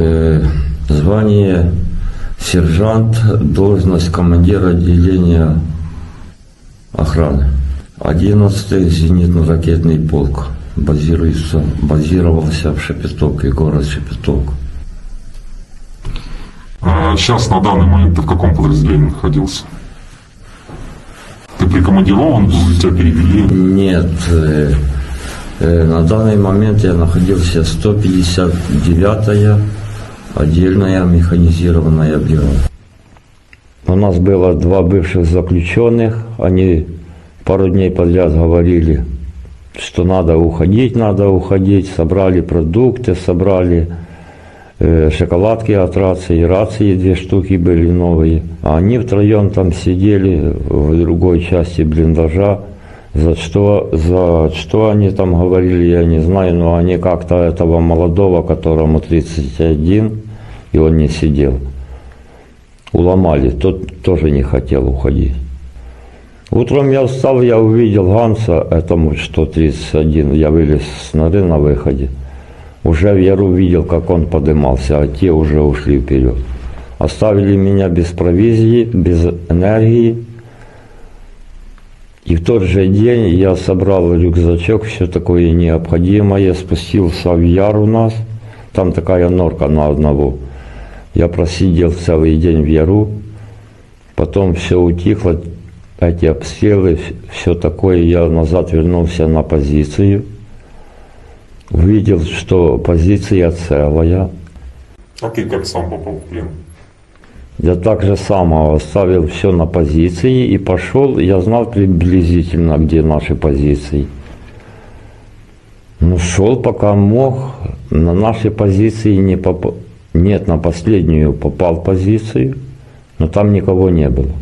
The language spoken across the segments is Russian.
Э, звание сержант, должность командира отделения охраны. 11-й зенитно-ракетный полк базируется, базировался в Шепетовке, город Шепетовка. А сейчас на данный момент ты в каком подразделении находился? Ты прикомандирован тебя перевели? Нет, э, э, на данный момент я находился 159-я отдельная механизированная бригада. У нас было два бывших заключенных, они пару дней подряд говорили, что надо уходить, надо уходить, собрали продукты, собрали э, шоколадки от рации, рации две штуки были новые. А они втроем там сидели в другой части блиндажа. За что, за что они там говорили, я не знаю, но они как-то этого молодого, которому 31, и он не сидел, уломали, тот тоже не хотел уходить. Утром я встал, я увидел Ганса, этому 131, я вылез с норы на выходе. Уже в видел, как он подымался, а те уже ушли вперед. Оставили меня без провизии, без энергии. И в тот же день я собрал рюкзачок, все такое необходимое, спустился в яр у нас. Там такая норка на одного. Я просидел целый день в яру, потом все утихло, эти обстрелы, все такое, я назад вернулся на позицию, увидел, что позиция целая. А ты как сам попал в плен? Я так же само оставил все на позиции и пошел, я знал приблизительно, где наши позиции. Ну, шел пока мог, на наши позиции не попал. Нет, на последнюю попал позицию, но там никого не было.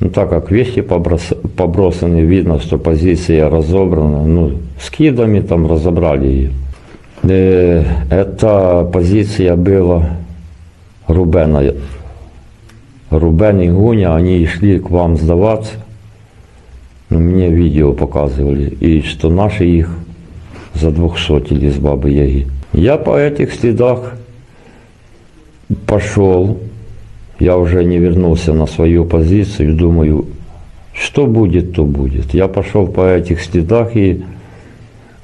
Ну, так как вещи поброс- побросаны, видно, что позиция разобрана, ну, скидами там разобрали ее. Э, Эта позиция была Рубена. Рубен и Гуня, они шли к вам сдаваться. Ну, мне видео показывали, и что наши их задвухсотили с Бабы Яги. Я по этих следах пошел, я уже не вернулся на свою позицию, думаю, что будет, то будет. Я пошел по этих следах, и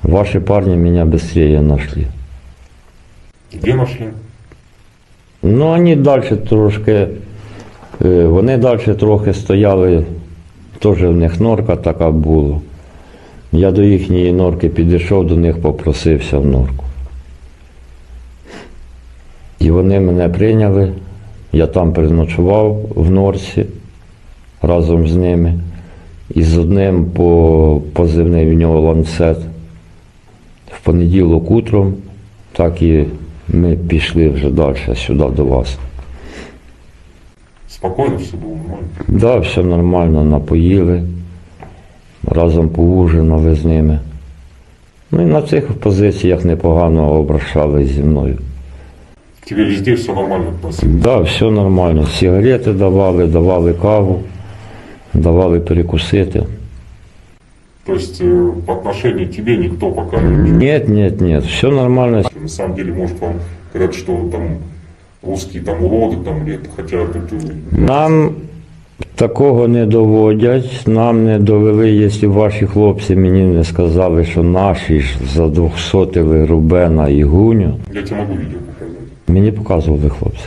ваши парни меня быстрее нашли. Где нашли? Ну, вони далі трошки, е, вони далі трохи стояли, теж в них норка така була. Я до їхньої норки підійшов, до них попросився в норку. І вони мене прийняли, я там переночував в норці разом з ними. І з одним по позивний в нього ланцет. В понеділок утром, так і ми пішли вже далі сюди до вас. Спокойно все было нормально? Да, все нормально, напоїли, разом поужинали з ними. Ну і на цих позиціях непогано обращались зі мною К тебе везде все нормально относились? Да, все нормально. Сигарети давали, давали каву, давали перекусити. То есть э, по отношению к тебе никто пока не Нет, нет, нет, все нормально. На самом деле, может, вам говорят, что там русские там уроды, там, или это, хотя это... Нам такого не доводять, нам не довели, якщо ваші хлопці мені не сказали, що наші ж задвухсотили Рубена і Гуню. Я тебе могу видео показать. Мені показували хлопці.